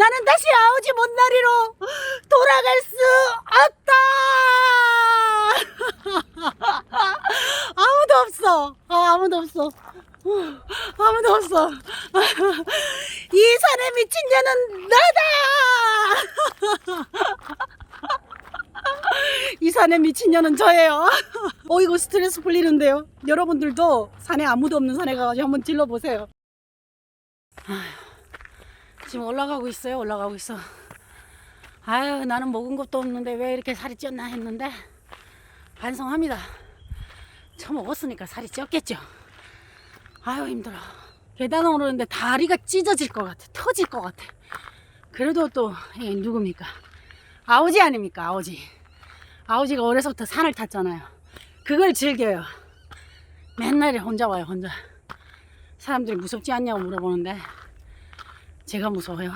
나는 다시 아오지 못나리로 돌아갈 수 없다. 아무도 없어. 아, 아무도 없어. 어, 아무도 없어. 이 산에 미친 년은 나다. 이 산에 미친 년은 저예요. 어 이거 스트레스 풀리는데요. 여러분들도 산에 아무도 없는 산에 가가지고 한번 질러보세요. 지금 올라가고 있어요. 올라가고 있어. 아유 나는 먹은 것도 없는데 왜 이렇게 살이 쪘나 했는데 반성합니다. 처먹었으니까 살이 쪘겠죠. 아유 힘들어. 계단 오르는데 다리가 찢어질 것 같아. 터질 것 같아. 그래도 또 예, 누굽니까? 아오지 아닙니까? 아오지. 아오지가 어려서부터 산을 탔잖아요. 그걸 즐겨요. 맨날 혼자 와요, 혼자. 사람들이 무섭지 않냐고 물어보는데 제가 무서워요.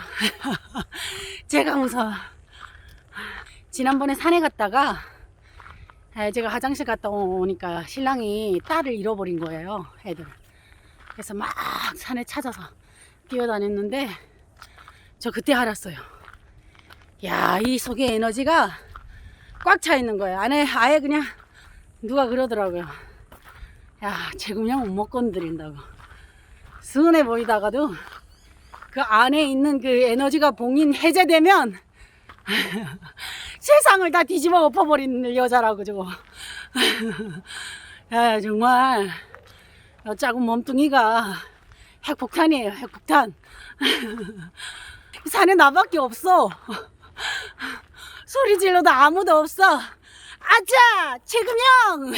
제가 무서워. 지난번에 산에 갔다가 에, 제가 화장실 갔다 오니까 신랑이 딸을 잃어버린 거예요, 애들. 그래서 막 산에 찾아서 뛰어다녔는데 저 그때 알았어요. 야, 이 속에 에너지가 꽉 차 있는 거예요. 안에 아예 그냥 누가 그러더라고요. 야, 제금형 못 건드린다고. 순해 보이다가도 그 안에 있는 그 에너지가 봉인 해제되면 세상을 다 뒤집어 엎어버리는 여자라고 저거. 야, 정말 여 작은 몸뚱이가 핵폭탄이에요, 핵폭탄. 산에 나밖에 없어. 소리 질러도 아무도 없어. 아자! 최금영!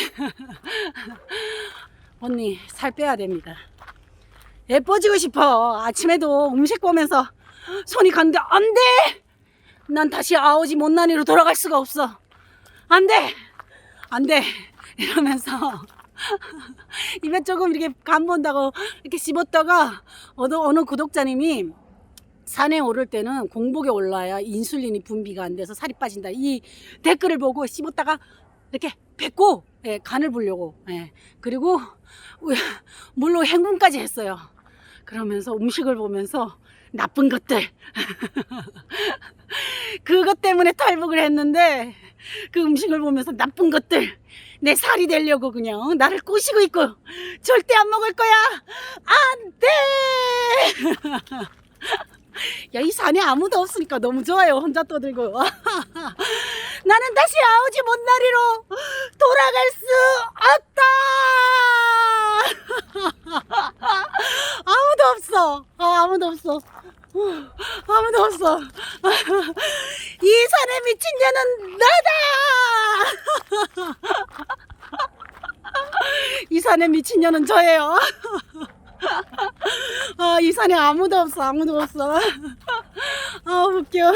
언니, 살 빼야 됩니다. 예뻐지고 싶어. 아침에도 음식 보면서 손이 간데, 안 돼! 난 다시 아오지 못난이로 돌아갈 수가 없어. 안 돼! 안 돼! 이러면서 입에 조금 이렇게 간 본다고 이렇게 씹었다가 어느, 어느 구독자님이 산에 오를 때는 공복에 올라야 인슐린이 분비가 안 돼서 살이 빠진다. 이 댓글을 보고 씹었다가 이렇게 뱉고 예, 간을 보려고 예. 그리고 물로 행군까지 했어요. 그러면서 음식을 보면서 나쁜 것들 그것 때문에 탈북을 했는데 그 음식을 보면서 나쁜 것들 내 살이 되려고 그냥 나를 꼬시고 있고 절대 안 먹을 거야 안 돼. 야, 이 산에 아무도 없으니까 너무 좋아요. 혼자 떠들고. 나는 다시 아오지 못나리로 돌아갈 수 없다! 아무도 없어. 아, 아무도 없어. 아무도 없어. 이 산에 미친 자는 나다! 이 산에 미친 년은 저예요. 아, 이 산에 아무도 없어, 아무도 없어. 아, 웃겨.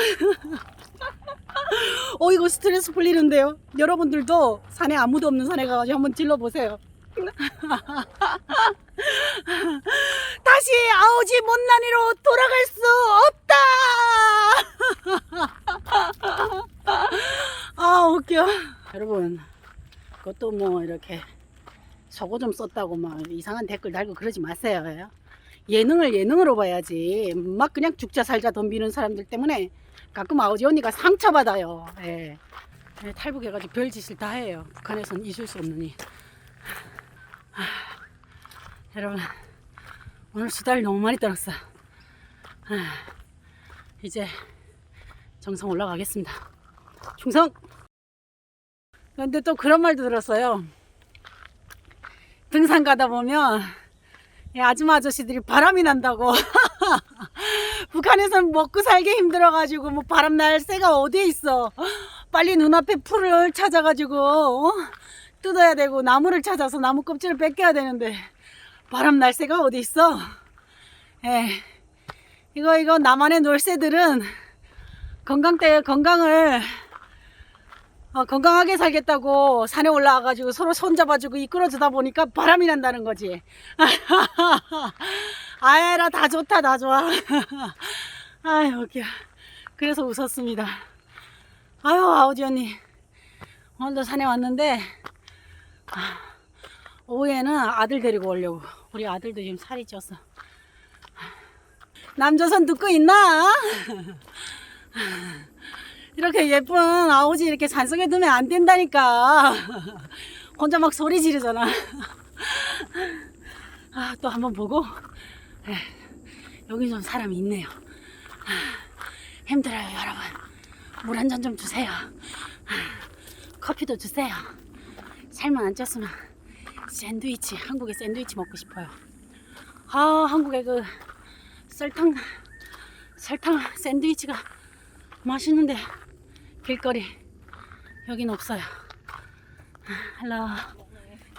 어, 이거 스트레스 풀리는데요? 여러분들도 산에 아무도 없는 산에 가가지고 한번 질러보세요. 다시 아오지 못난이로 돌아갈 수 없다! 아, 웃겨. 여러분, 그것도 뭐, 이렇게 저거 좀 썼다고 막 이상한 댓글 달고 그러지 마세요. 예능을 예능으로 봐야지. 막 그냥 죽자 살자 덤비는 사람들 때문에 가끔 아오지 언니가 상처받아요. 예. 예, 탈북해가지고 별짓을 다 해요. 북한에선 있을 수 없느니. 하, 여러분, 오늘 수다를 너무 많이 떨었어. 하, 이제 정상 올라가겠습니다. 충성! 근데 또 그런 말도 들었어요. 등산 가다 보면 이 아줌마 아저씨들이 바람이 난다고 북한에서는 먹고 살기 힘들어가지고 뭐 바람 날 새가 어디에 있어 빨리 눈앞에 풀을 찾아가지고 어? 뜯어야 되고 나무를 찾아서 나무 껍질을 뺏겨야 되는데 바람 날 새가 어디 있어 예 이거 이거 나만의 놀새들은 건강 때 건강을 어, 건강하게 살겠다고 산에 올라와가지고 서로 손잡아주고 이끌어주다 보니까 바람이 난다는 거지. 아에라 다 좋다 다 좋아. 아유 웃겨. 그래서 웃었습니다. 아유 아우지 언니 오늘도 산에 왔는데 아, 오후에는 아들 데리고 오려고. 우리 아들도 지금 살이 쪘어. 남조선 듣고 있나? 이렇게 예쁜 아오지 이렇게 산속에 두면 안 된다니까. 혼자 막 소리 지르잖아. 아, 또 한번 보고. 에, 여기 좀 사람이 있네요. 아, 힘들어요, 여러분. 물 한 잔 좀 주세요. 아, 커피도 주세요. 살만 안 쪘으면 샌드위치, 한국의 샌드위치 먹고 싶어요. 아, 한국의 그 설탕, 설탕 샌드위치가 맛있는데 길거리 여긴 없어요. 헬로,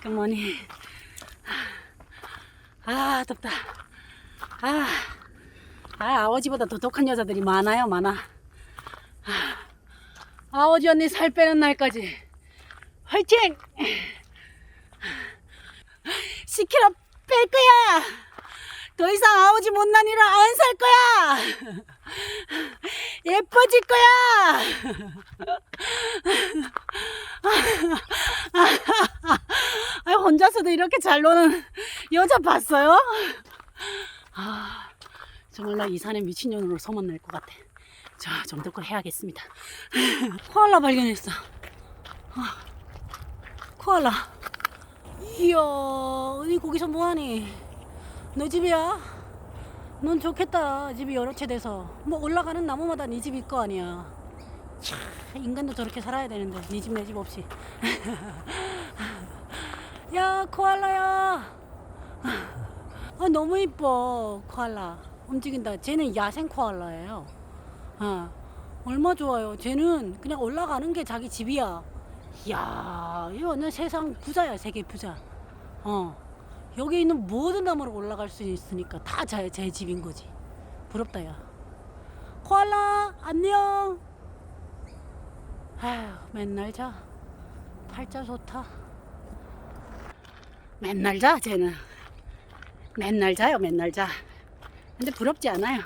굿모닝. 아, 덥다. 아, 아, 아버지보다 더 독한 여자들이 많아요, 많아. 아, 아버지 언니 살 빼는 날까지 화이팅! 10kg 뺄 거야! 더 이상 아버지 못난 일을 안살 거야! 예뻐질 거야! 아, 혼자서도 이렇게 잘 노는 여자 봤어요? 아, 정말 나 이 산에 미친년으로 소문낼 것 같아. 자, 좀더 해야겠습니다. 코알라 발견했어. 아, 코알라. 이야, 어디 거기서 뭐하니? 너 집이야? 넌 좋겠다. 집이 여러 채 돼서. 뭐 올라가는 나무마다 네 집일 거 아니야. 참, 인간도 저렇게 살아야 되는데 네 집 내 집 없이. 야, 코알라야. 아, 너무 이뻐, 코알라. 움직인다. 쟤는 야생 코알라예요. 어, 얼마 좋아요. 쟤는 그냥 올라가는 게 자기 집이야. 이야, 이거는 세상 부자야, 세계 부자. 어, 여기 있는 모든 나무로 올라갈 수 있으니까 다 제 집인 거지. 부럽다, 야. 코알라, 안녕. 아휴, 맨날 자. 팔자 좋다. 맨날 자, 쟤는. 맨날 자요, 맨날 자. 근데 부럽지 않아요.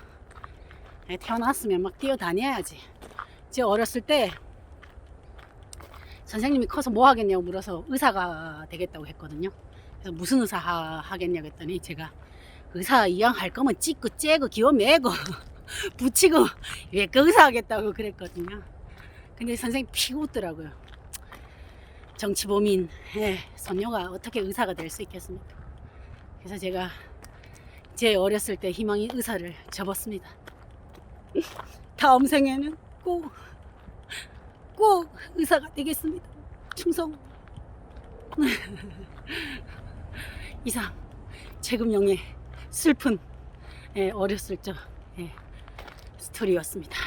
애 태어났으면 막 뛰어다녀야지. 제 어렸을 때 선생님이 커서 뭐 하겠냐고 물어서 의사가 되겠다고 했거든요. 그래서 무슨 의사 하, 하겠냐고 했더니 제가 의사 이왕 할 거면 찍고 째고 기어매고 붙이고 왜 그 의사 하겠다고 그랬거든요. 근데 선생님 피고 웃더라고요. 정치범인 예, 선녀가 어떻게 의사가 될 수 있겠습니까? 그래서 제가 제 어렸을 때 희망이 의사를 접었습니다. 다음 생에는 꼭, 꼭 의사가 되겠습니다. 충성. 이상, 최금영의 슬픈 예, 어렸을 적 예, 스토리였습니다.